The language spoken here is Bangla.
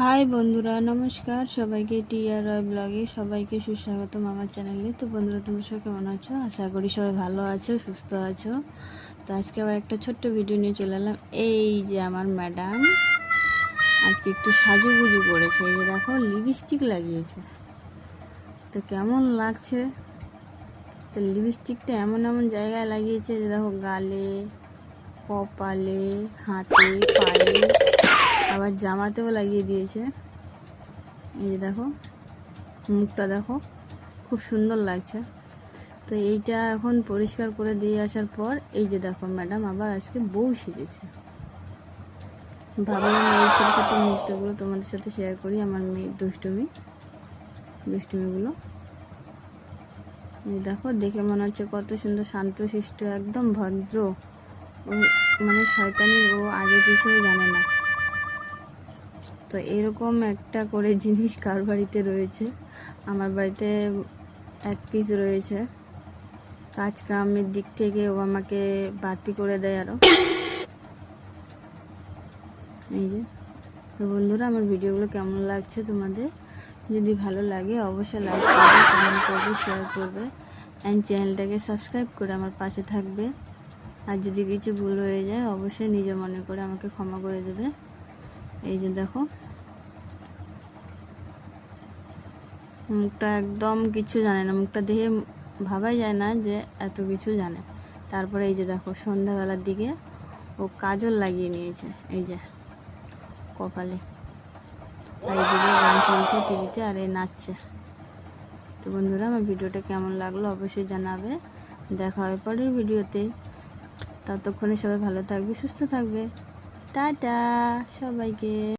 হাই বন্ধুরা, নমস্কার। সবাইকে টিআর রয় ব্লগে সবাইকে সুস্বাগতম আমার চ্যানেলে। তো বন্ধুরা, তোমরা সবাই কেমন আছো? আশা করি সবাই ভালো আছো, সুস্থ আছো। তো আজকে আবার একটা ছোট্ট ভিডিও নিয়ে চলে এলাম। এই যে আমার ম্যাডাম, আজকে একটু সাজুগুজু করেছে। এই যে দেখো, লিপস্টিক লাগিয়েছে। তো কেমন লাগছে? তো লিপস্টিকটা এমন এমন জায়গায় লাগিয়েছে যে দেখো, গালে, কপালে, হাতে, পায়ে। আবার জামাতেও লাগিয়ে দিয়েছে। এই যে দেখো, মুখটা দেখো, খুব সুন্দর লাগছে। তো এইটা এখন পরিষ্কার করে দিয়ে আসার পর, এই যে দেখো ম্যাডাম আবার আজকে বউ সেজেছে। ভাবলাম এই ছোটো ছোটো মুহূর্তগুলো তোমাদের সাথে শেয়ার করি, আমার মেয়ের দুষ্টুমি, দুষ্টুমিগুলো। এই দেখো, দেখে মনে হচ্ছে কত সুন্দর শান্ত শান্তশিষ্ট একদম ভদ্র। মানে শয়তানি, ও আগে পিছুও জানে না। তো এরকম একটা করে জিনিস কার বাড়িতে রয়েছে? আমার বাড়িতে এক পিস রয়েছে। কাজ কামের দিক থেকে ও আমাকে বাড়তি করে দেয় আরও এই যে। তো বন্ধুরা, আমার ভিডিওগুলো কেমন লাগছে তোমাদের? যদি ভালো লাগে অবশ্যই লাইক করবে কমেন্ট করবে শেয়ার করবে। অ্যান্ড চ্যানেলটাকে সাবস্ক্রাইব করে আমার পাশে থাকবে। আর যদি কিছু ভুল হয়ে যায়, অবশ্যই নিজে মনে করে আমাকে ক্ষমা করে দেবে। এই যে দেখো। মুখটা একদম কিছু জানে না। মুখটা দেখে ভাবাই যায় না যে এত কিছু জানে। তারপরে এই যে দেখো, সন্ধ্যাবেলার দিকে ও কাজল লাগিয়ে নিয়েছে। এই যে কপালে। আর এইদিকে গান চলছে টিভিতে আর এই নাচছে। তো বন্ধুরা, আমার ভিডিওটা কেমন লাগল অবশ্যই জানাবে। দেখা হবে পরের ভিডিওতে। ততক্ষণে সবাই ভালো থাকবে, সুস্থ থাকবে। টাটা সবাইকে।